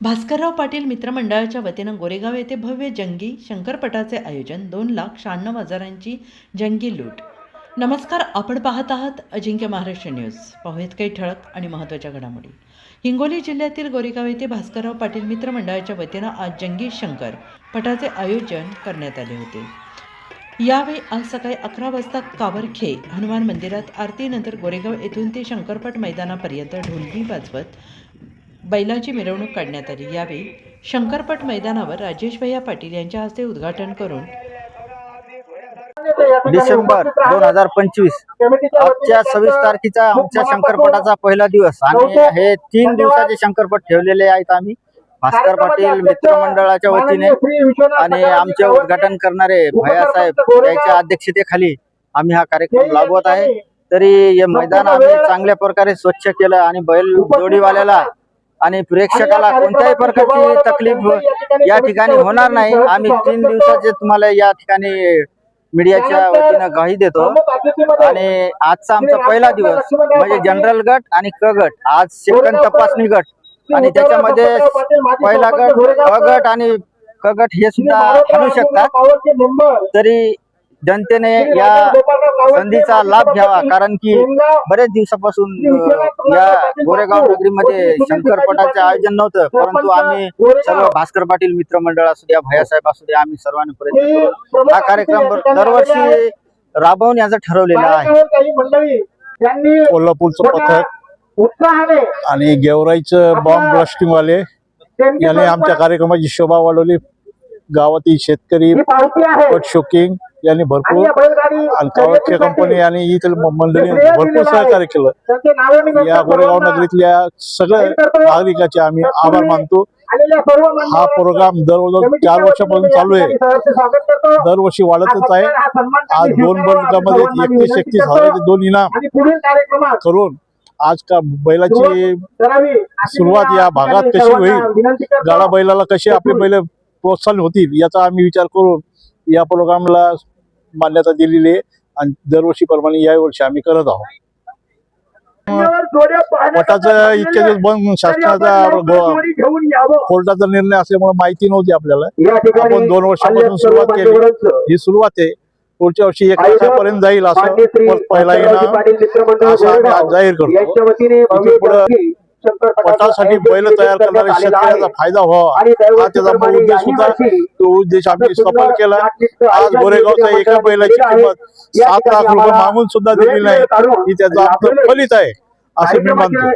भास्करराव पाटील मित्रमंडळाच्या वतीनं गोरेगाव येथे भव्य जंगी शंकरपटाचे आयोजन दोन लाख शहाण्णव हजारांची जंगी लूट. नमस्कार आपण पाहत आहात अजिंक्य महाराष्ट्र न्यूज. पाहूयात काही ठळक आणि महत्त्वाच्या घडामोडी. हिंगोली जिल्ह्यातील गोरेगाव येथे भास्करराव पाटील मित्रमंडळाच्या वतीनं आज जंगी शंकर पटाचे आयोजन करण्यात आले होते. यावेळी आज सकाळी अकरा वाजता कावरखे हनुमान मंदिरात आरतीनंतर गोरेगाव येथून ते शंकरपट मैदानापर्यंत ढोलकी वाजवत बैलाची मिरवणूक काढण्यात आली. यावेळी शंकरपट मैदानावर राजेश भैया पाटील यांच्या हस्ते उद्घाटन करून डिसेंबर दोन हजार पंचवीस आजच्या सव्वीस तारखेचा आमच्या शंकरपटाचा पहिला दिवस. आणि हे तीन दिवसाचे शंकरपट ठेवलेले आहेत आम्ही. भास्कर पाटील मित्रमंडळाच्या वतीने आणि आमचे उद्घाटन करणारे भैयासाहेब यांच्या अध्यक्षतेखाली आम्ही हा कार्यक्रम लाभवत आहे. तरी हे मैदान आम्ही चांगल्या प्रकारे स्वच्छ केलं आणि बैल जोडीवाल्याला आणि प्रेक्षकाला कोणत्याही प्रकारची तकलीफ या ठिकाणी होणार नाही. आम्ही तीन दिवसाचे तुम्हाला या ठिकाणी मीडियाच्या वतीनं ग्वाही देतो. आणि आजचा आमचा पहिला दिवस म्हणजे जनरल गट आणि क गट. आज सेकंड तपासणी गट. आणि त्याच्यामध्ये पहिला गट क गट आणि क गट हे सुद्धा आणू शकतात तरी जनतेने या संधीचा लाभ घ्यावा कारण की बरेच दिवसापासून या गोरेगाव नगरीमध्ये शंकरपटाचे आयोजन नव्हतं परंतु आम्ही सर्व भास्कर पाटील मित्रमंडळ असू द्या भैयासाहेब असू द्या आम्ही सर्वांनी प्रयत्न करून हा कार्यक्रम दरवर्षी राबवण्याचं ठरवलेलं आहे. कोल्हापूरचं पथक आणि गेवराईचं बॉम्ब ब्लास्टिंग वाले याने आमच्या कार्यक्रमाची शोभा वाढवली. गावातील शेतकरी पट शोकिंग यांनी भरपूर आणि कवचच्या कंपनी आणि इथं मंडळी भरपूर सहकार्य केलं. या गोरेगाव नगरीतल्या सगळ्या नागरिकाचे आम्ही आभार मानतो. हा प्रोग्राम दररोज चार वर्षापासून चालू आहे. दरवर्षी वाढतच आहे. आज दोन वर्गामध्ये एकतीस एकतीस हजाराचे दोन इनाम करून आज का बैलाची सुरुवात या भागात कशी होईल? गाडा बैलाला कसे आपले बैल प्रोत्साहन होतील याचा आम्ही विचार करून या प्रोग्रामला मान्यता दिलेली आहे आणि दरवर्षी प्रमाणे या वर्षी आम्ही करत आहोत. पटाचं इतके दिवस बंद शासनाचा कोर्टाचा निर्णय असल्यामुळे माहिती नव्हती आपल्याला. आपण दोन वर्षापासून सुरुवात केली. ही सुरुवात आहे. पुढच्या वर्षी एक वर्षापर्यंत जाईल असं पहिला जाहीर करतो. पुढं पटासाठी बैल तयार करणाऱ्या शेतकऱ्याचा फायदा व्हावा. हा त्याचा उद्देश होता. तो उद्देश आम्ही सफल केला. आज गोरेगावच्या एका बैलाची किंमत सात लाख रुपये मागून सुद्धा दिली नाही. ही त्याचं आपलं फलित आहे. असं मी मानतो.